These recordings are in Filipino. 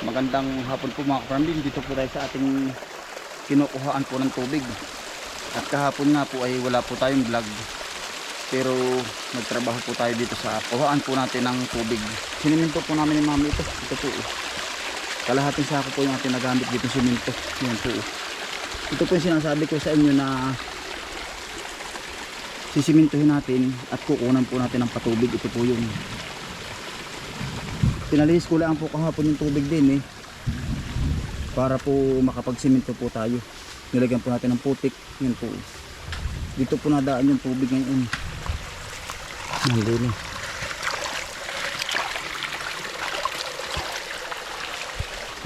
Magandang hapon po mga kaparambin. Dito po tayo sa ating kinukuhaan po ng tubig. At kahapon nga po ay wala po tayong vlog. Pero nagtrabaho po tayo dito sa kuhaan po natin ng tubig. Siniminto po namin ni mami ito. Ito po. oh. Kalahating sako po yung ating nagamit dito siminto. Yan po. oh. Ito po yung sinasabi ko sa inyo na sisimintuhin natin at kukunan po natin ng patubig. Ito po yung Pinalis ko lang po kahapon yung tubig din eh. Para po makapagsiminto po tayo. Nilagyan po natin ng putik. Yan po. Dito po nadaan yung tubig ngayon. Nandun eh.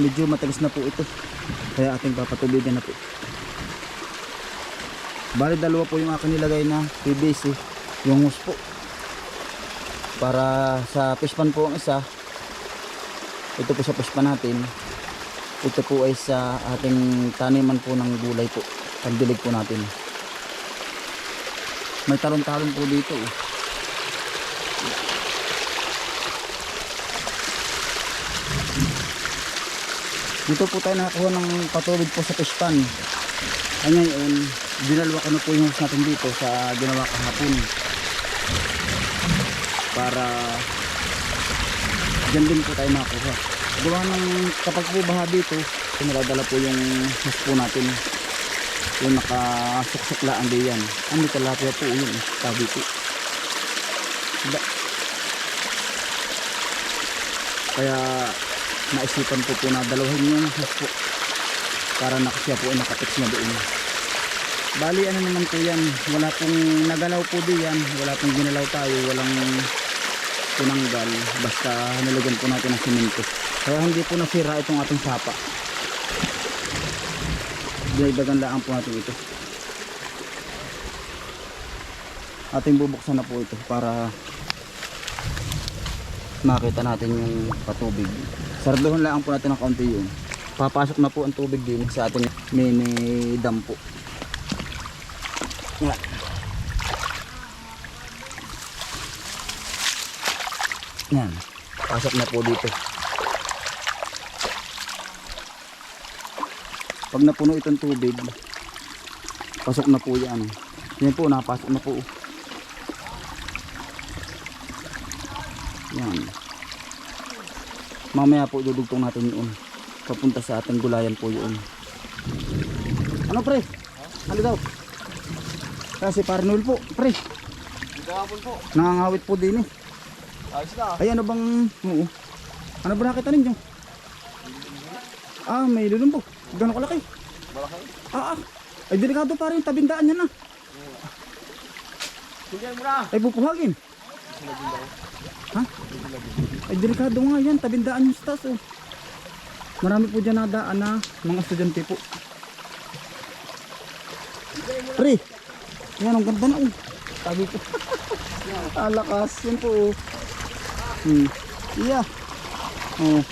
Medyo matagas na po ito. Kaya ating papatubigan na po. Bali dalawa po yung akin nilagay na PVC. Yung hose po. Para sa fishpan po ang isa, ito po sa puspa natin. Ito po ay sa ating taniman po ng gulay po. Pagdilig po natin. May talon-talon po dito oh. dito po tayo nakakuha ng patubig po sa pispan ay ngayon dinalwa ko na po yung natin dito sa ginawa kahapon. Para Diyan din po tayo makakuha. Gawa ng kapag po baha dito, pinaladala po yung hose po natin. Yung nakasuksuklaan din yan. Ano talapia po yun, sabi po. Diba? Kaya naisipan ko po na dalahin yung hose po. Para nakasya po ay nakapix na doon. Bali ano naman po yan, wala pong nagalaw po diyan, wala pong ginalaw tayo, walang tinanggal basta nilagyan po natin ng simento. Kaya hindi po nasira itong ating sapa. Dinagdagan lang po natin ito. Ating bubuksan na po ito para makita natin yung patubig. Sarduhan lang po natin ng kaunti yun. Papasok na po ang tubig din sa ating mini dam po yan Yan. Pasok na po dito. Pag napuno itong tubig, pasok na po yan. Yan po, napasok na po. Yan. Mamaya po dudugtong natin yun. Papunta sa ating gulayan po yun. Ano pre? Ano daw? Kasi Parnol po, pre. Nangangawit po din eh. Ayos na. Ay ano bang oo. Ano ba nakita ninyo? Ah, may lulumbo. Gano'n kalaki. Malaki. Ah, ah. Ay delikado pa rin tabindaan niya na. Tingnan mo na. Ay pupuhagin. Ha? Ay delikado nga yan, tabindaan sa taas oh. Marami po dyan nadaan na mga estudyante po. Pre, yan ang ganda na oh. Sabi ko. ah, lakas. Yan po oh. Hmm. Yeah. Oh.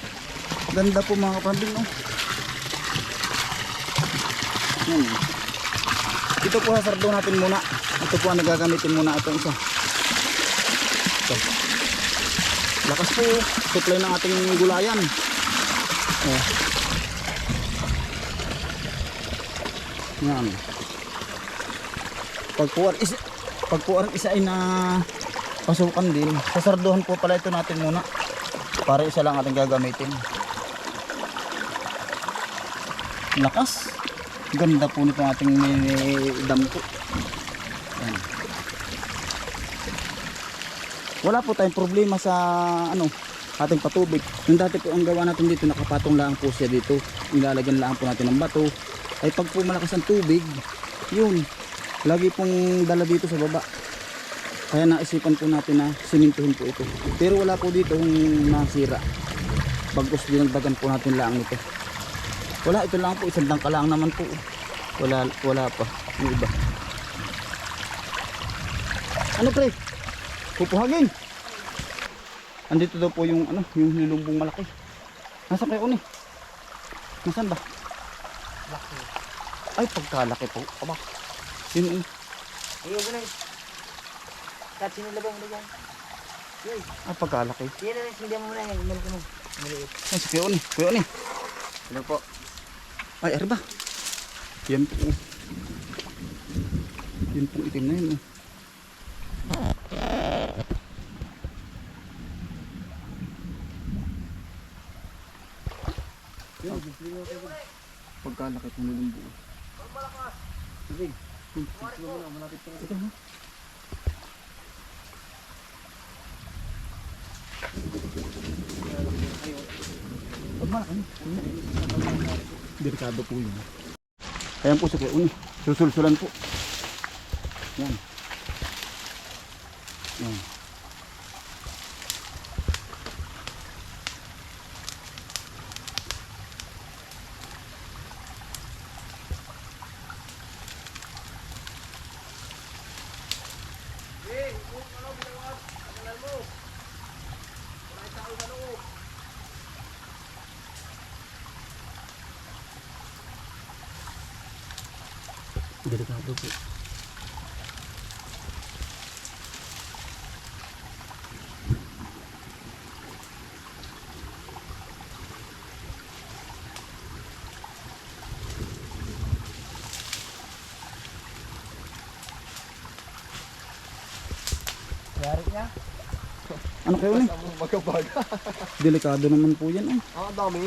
Ganda po mga kapambing oh. Yan. Ito po hasardo natin muna. Ito po ang nagagamitin muna itong isa. Ito. Lakas po. Supply ng ating gulayan. Oh. Yan. Pag po ang isa, pag po ang isa ay na pasukan din, sasarduhan po pala ito natin muna. Para isa lang ating gagamitin. Lakas. Ganda po nito ating mini dam po. Yan. Wala po tayong problema sa ano ating patubig. Yung dati po ang gawa natin dito, nakapatong lang po siya dito. Nilalagyan lang po natin ng bato. Ay pag po malakas ang tubig, yun, lagi pong dala dito sa baba. Kaya naisipan po natin na simintuhin po ito. Pero wala po dito yung nasira. Bagos dinagdagan po natin lang ito. Wala, ito lang po. Isang dangka lang naman po. Wala, wala pa. Yung iba. Ano pre? Pupuhagin. Andito daw po yung ano, yung nilumbong malaki. Nasaan kayo ni? Nasaan ba? Ay, pagkalaki po. Aba. Yun, yun. Eh. Kahit sinilabang mo dyan. Ah, pagkalaki. Yan na, hindi mo muna yan. Maliit mo. Maliit. Ay, si Kuya Oni. Kuya Oni. Ano po? Ay, arriba. Yan po. oh. Yan po itim na yun. oh. Pagkalaki po nilang buo. Sige. Ito no? Malaki. Delikado po yun. Ayan po sa kay Uni. Susulsulan po. Yan. Yan. Delikado po. Niya. Ano kayo Uni? Magkabaga. Delikado naman po yan. Ay. Ah, dami.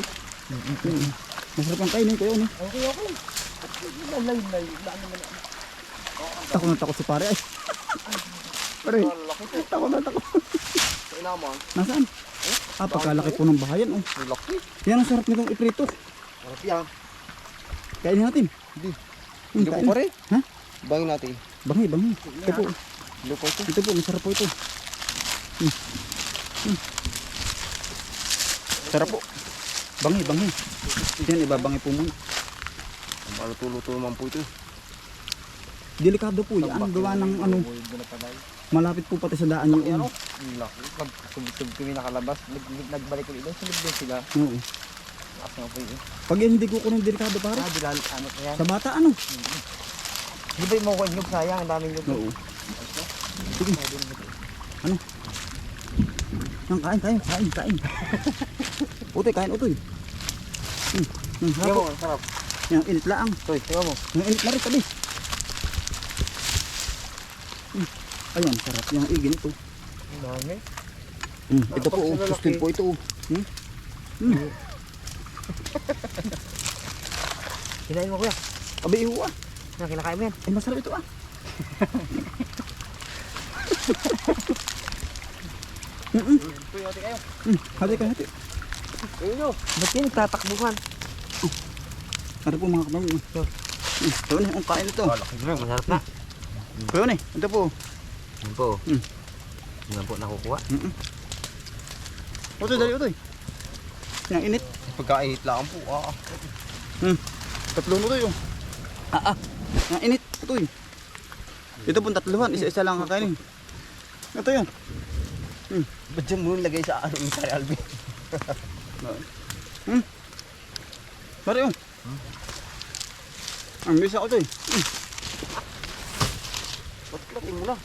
Masarap ang kainin kayo Uni. Okay, okay. Naman. Tako na tako si pare ay. Pare, Ang laki po. tako na tako. Sa inaman. Nasaan? Ah, pagkalaki po ng bahayan. Oh. Ang laki. Yan ang sarap nitong iprito. Harap yan. Kainin natin. Hindi. Hmm, Hindi po pare. Ha? Bangin natin. Bangi, bangi. Ito po. Hindi po ito. Ito po, masarap po ito. Hmm. Hmm. Sarap po. Bangi, bangi. Yan, ibabangi po muna. Maluto-luto naman po ito. Delikado po yan. Gawa ng ano, malapit po pati sa daan yung ano. Laki. Pag sumutog kami nakalabas, nag- nag- nagbalik ulit doon. Din sila. Oo. Lakas nga po yun. Pag hindi ko kunin delikado pare. Ah, bilal, ano ko yan. Sa bata ano? Di ba yung mga nyug sayang, ang daming nyug. Oo. Sige. Ano? Nang kain, kain, kain, kain. utoy, kain utoy. Hmm. Hmm, ang sarap. Yung init laang. Toy, tingnan mo. Yung init na rin tabi. Hmm. Ayun, sarap yung igin ito. Ang dami. Hmm. Ito po, oh, sustain po ito. oh. Hmm. Hmm. Kinain mo kuya. Abi, iho ah. Na, kinakain mo yan. Ay, masarap ito ah. Tuyote kayo. Hmm. Hati ka, hati. Ayun nyo. Ba't yan nagtatakbuhan? Ano po mga kapatid? Hmm. Hmm. Ayun eh, ang kain ito. laki. Masarap na. Ayun eh, ito po. Yan po. Hmm. Yan po nakukuha. Utoy, dali utoy. Yung init. Pagkainit lang po. Ah. Tatlo na tayo. Ah, ah. Ang init. Ito eh. Ito pong tatluhan. Isa-isa lang kakainin. Ito yun. Ba't dyan mo nilagay sa ano yung kay Alvin? Pare yun. Ang bisa ko ito eh. Ba't laki mo na?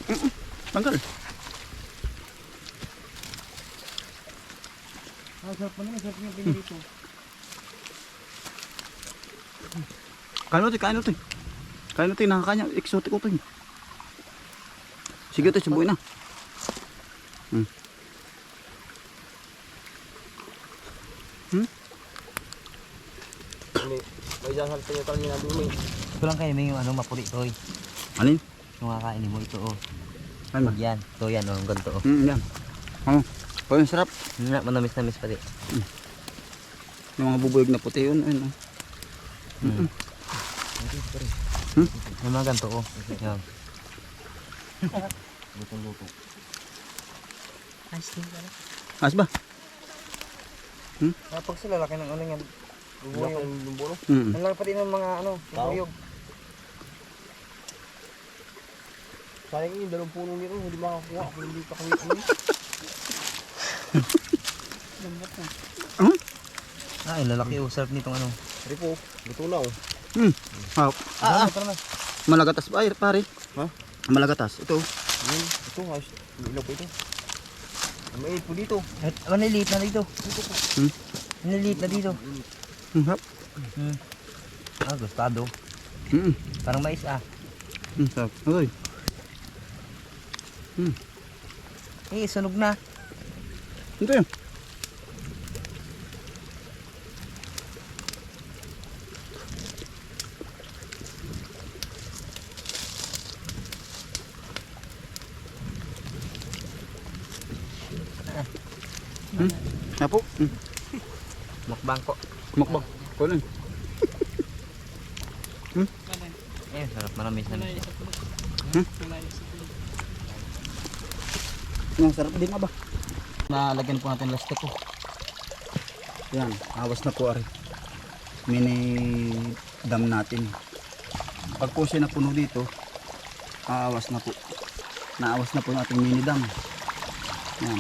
Tanggal. Ah, sarap pa naman. Sarap yung pinilito. Kain ito, kain ito. Kain ito, nakakanya. Exotic ito. Sige ito, subuin na. Hmm. May, pa niya kanina dun eh. Ito lang kayo may yung ano, mapuli toy. Alin? Yung kakainin mo ito oh. Ano? Yan. Ito yan oh. Ganito oh. Hmm, yan. Ano? Oh, yung sarap. Yun na, manamis-namis pati. Yung mga bubuyog na puti yun. Ayun, oh. Hmm. Hmm? Yung mga ganito oh. Yan. Lutong-luto. Nice din pala. Ayos ba? Pag sila laki ng ano yan. Laki ng bulo. Hmm. Ang laki pati ng mga ano. Tao? Buyog. Sayang yung dalawang puno nito. Hindi makakuha. Kung hindi pa kami ano. Ah, yung lalaki oh. Sarap nitong ano. Hindi po. Luto na oh. Hmm. Ah, ah, ah. Ito naman. Malagatas ba? Ay, pare. Ha? Malagatas. Ito. Yun. Ito ayos. May ilaw po ito. May po dito. At maniliit na dito. Hmm? Maniliit na dito. Hmm, hap. Hmm. Ah, gustado. Hmm. Parang mais ah. Hmm, sarap. Aray. Eh, sunog na. Ito yun. Hmm. Apo. Hmm. Mukbang ko. Mukbang. Kunin. Eh, sarap manamis na siya. Ang sarap din ba? Nalagyan po natin lastik ko. Yan, awas na po ari. Mini dam natin. Pag po siya napuno dito, aawas na po. Naawas na po yung ating mini dam. Yan.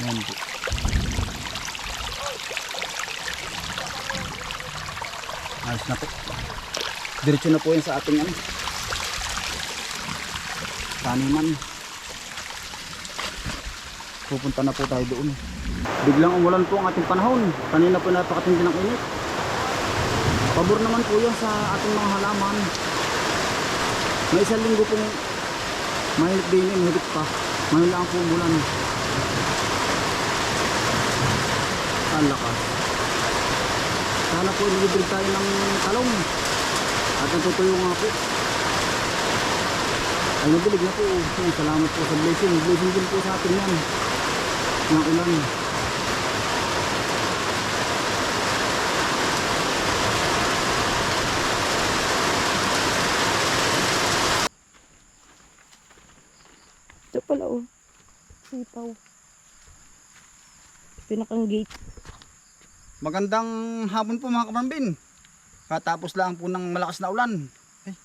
Ayan po. Ayos na po. Diretso na po yan sa ating ano. Taniman pupunta na po tayo doon. Biglang umulan po ang ating panahon. Kanina po napakatindi ng init. Pabor naman po yan sa ating mga halaman. May isang linggo pong mahigit din yun, mahigit pa. Ngayon lang po umulan. Ang lakas. Sana po ilibig tayo ng talong. At natutuyo nga po. Ay nabilig na po. Salamat po sa blessing. Blessing din po sa atin yan ng ulan. Ito pala oh. Sipaw. Pinakang gate. Magandang hapon po mga kaparambin. Katapos lang po ng malakas na ulan. Ay,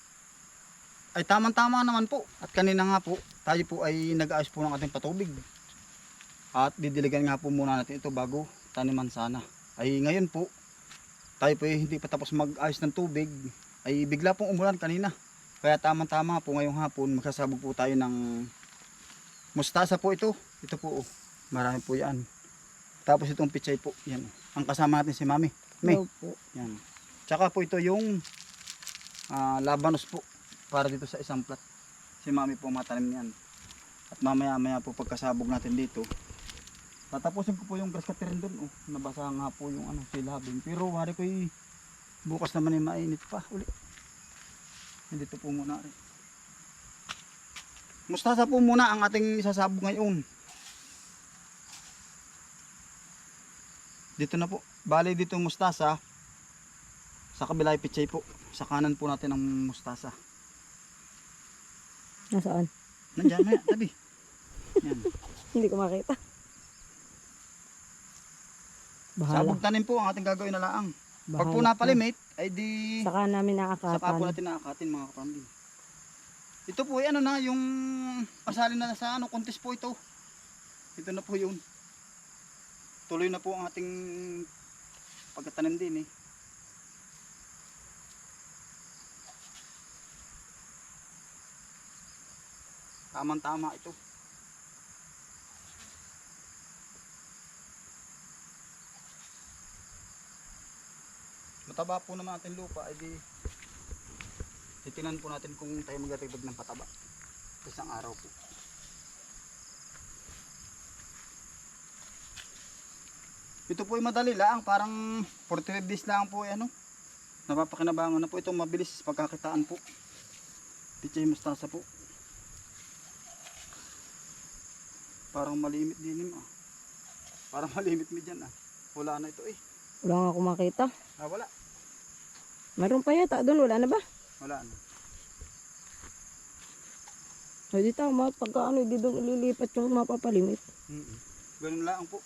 ay tamang-tama naman po. At kanina nga po, tayo po ay nag-aayos po ng ating patubig. At didiligan nga po muna natin ito bago taniman sana. Ay ngayon po, tayo po ay hindi pa tapos mag-ayos ng tubig. Ay bigla pong umulan kanina. Kaya tamang-tama po ngayong hapon, magsasabog po tayo ng mustasa po ito. Ito po, oh. marami po yan. Tapos itong pichay po, yan. oh. Ang kasama natin si Mami. May. Po. Yan. Tsaka po ito yung ah, labanos po para dito sa isang plat. Si Mami po matanim niyan. At mamaya maya po pagkasabog natin dito. Tatapusin ko po yung grass cutter doon. Oh. Nabasa nga po yung ano, silabing. Pero wari ko y- bukas naman ay mainit pa uli. Dito po muna rin. Mustasa po muna ang ating isasabog ngayon. Dito na po. Bali dito mustasa. Sa kabila ay pichay po. Sa kanan po natin ang mustasa. Nasaan? Nandiyan maya, tabi. Yan. Hindi ko makita. Bahala. Sabog tanim po ang ating gagawin na laang. Pag po Bahala napalimit, ay di Saka namin saka po natin naakatin mga kapambin. Ito po ay ano na, yung pasalin na sa ano, contest po ito. Ito na po yun. Tuloy na po ang ating pagkatanim din eh. Tamang tama ito. Mataba po naman ating lupa, ay di titinan po natin kung tayo magdadagdag ng pataba. Isang araw po. Ito po ay madali lang, parang 45 days lang po ay ano. Napapakinabangan na po ito, mabilis pagkakitaan po. Pichay mustasa po. Parang malimit din ah. Parang malimit mi dyan ah. Wala na ito eh. Wala nga ako makita. Ah, wala. Meron pa yata doon. Wala na ba? Wala na. O di tama. Pagka ano, di doon ililipat yung mapapalimit. Mm Ganun lang po.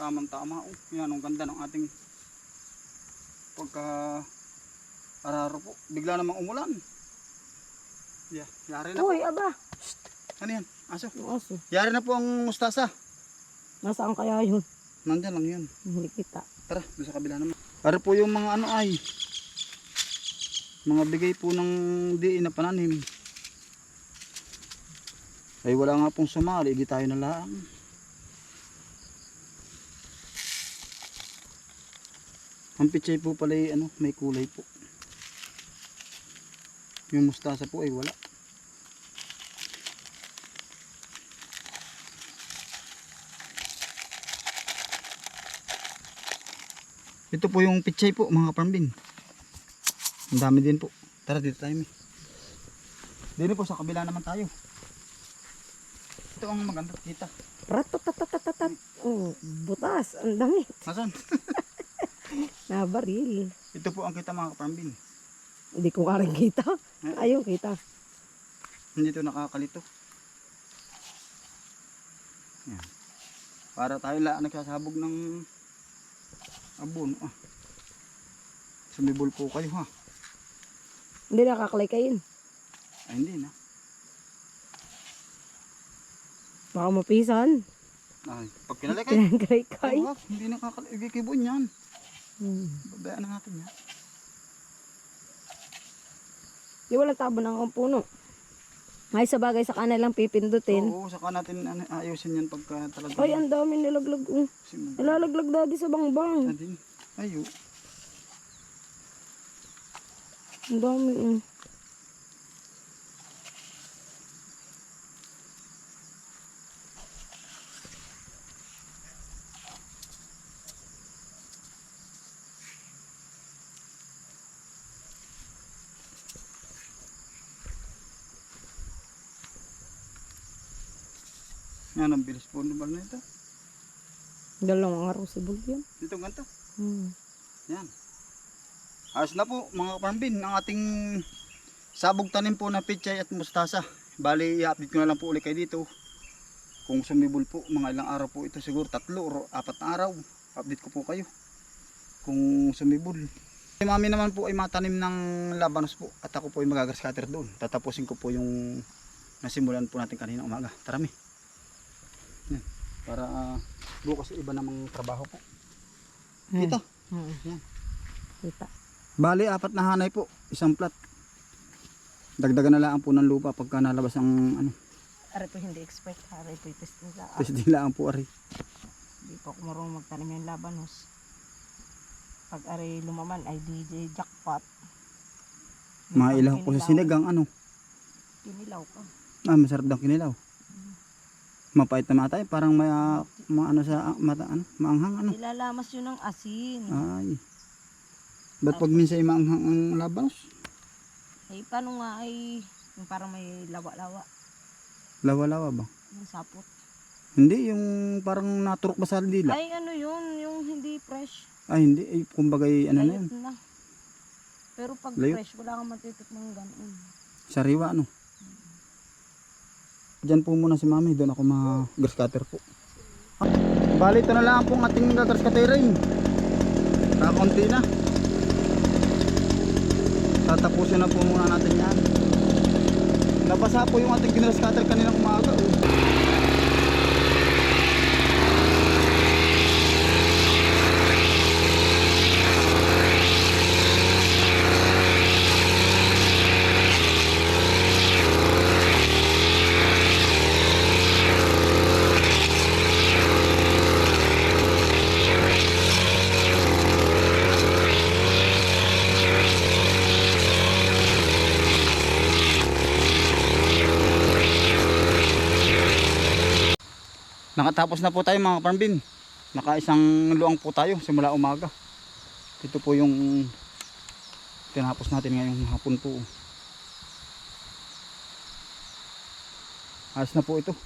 Tamang tama. Oh. Yan ang ganda ng ating pagka araro po. Bigla namang umulan. Yeah, yari na po. Uy, aba. Ano yan? Aso. Aso. Yari na po ang mustasa. Nasaan kaya yun? Nandiyan lang yun. Hindi kita. Tara, doon sa kabila naman. Para po yung mga ano ay mga bigay po ng diin na pananim. Ay wala nga pong sumali, di tayo na lang. Ang pichay po pala ay ano, may kulay po. Yung mustasa po ay wala. Ito po yung pichay po mga parmbin. Ang dami din po. Tara dito tayo mi. Dito po sa kabila naman tayo. Ito ang maganda kita. Ratatatatat. Oh, butas. Ang dami. Nasaan? Nabaril. Ito po ang kita mga parmbin. Hindi ko ka rin kita. Ayun, kita. Hindi ito nakakalito. Yan. Para tayo lang nagsasabog ng abon. Ah. Sumibol po kayo ha. Hindi nakakalikayin. Ay hindi na. Baka mapisan. Ay, pag kinalay kayo. Pinangkalikay. Ay, hindi nakakaligikibon yan. Hmm. Babayaan na natin yan. Di walang tabo ng puno. Ay, sa bagay sa kanilang pipindutin. Oo, saka natin ano, ayusin yan pagka talaga. Ay, ang dami nilaglag. Oh. Nilalaglag dati sa bangbang. Natin. Ayo. Ang dami. Oh. Yan ang bilis po naman na ito. Dalawang araw si Bulyan. Ito ganito. Hmm. Yan. Ayos na po mga kaparambin ang ating sabog tanim po na pichay at mustasa. Bali, i-update ko na lang po ulit kayo dito. Kung sumibol po, mga ilang araw po ito siguro, tatlo o apat na araw. Update ko po kayo. Kung sumibol. Si mami naman po ay matanim ng labanos po at ako po ay magagascatter doon. Tatapusin ko po yung nasimulan po natin kanina umaga. Tara mi. Para ah, bukas iba namang trabaho po. Kita. Hmm. Yan. Kita. Bali, apat na hanay po. Isang plat. Dagdagan na lang po ng lupa pagka nalabas ang ano. Aray po hindi expect. Aray po test nila. Tapos din lang po ari. Hindi po ako marunong magtanim yung labanos. Pag aray lumaman ay DJ jackpot. Mga ilang po sa sinigang ano. Kinilaw ka. Ah, masarap daw kinilaw. Mapait na matay. Parang may ah, ma- ano sa ah, mata, ano, maanghang ano. Ilalamas yun ng asin. Ay. Ba't pag minsan ay maanghang ang labanos? Ay paano nga ay yung parang may lawa-lawa. Lawa-lawa ba? Yung sapot. Hindi, yung parang naturok ba sa dila? Ay ano yun, yung hindi fresh. Ay, hindi. Ay, kumbaga ano na yun. Layot na. Pero pag Layot? fresh, wala kang matitikmang ganun. Sariwa ano. Diyan po muna si mami. Doon ako mag-grass cutter po. Bali, ito na lang po ang ating grass cutterin. Nakakunti na. Tatapusin na po muna natin yan. Nabasa po yung ating grass cutter kanina umaga. Oh. Nakatapos na po tayo mga parmbin. Nakaisang luang po tayo simula umaga. Ito po yung tinapos natin ngayong hapon po. Ayos na po ito.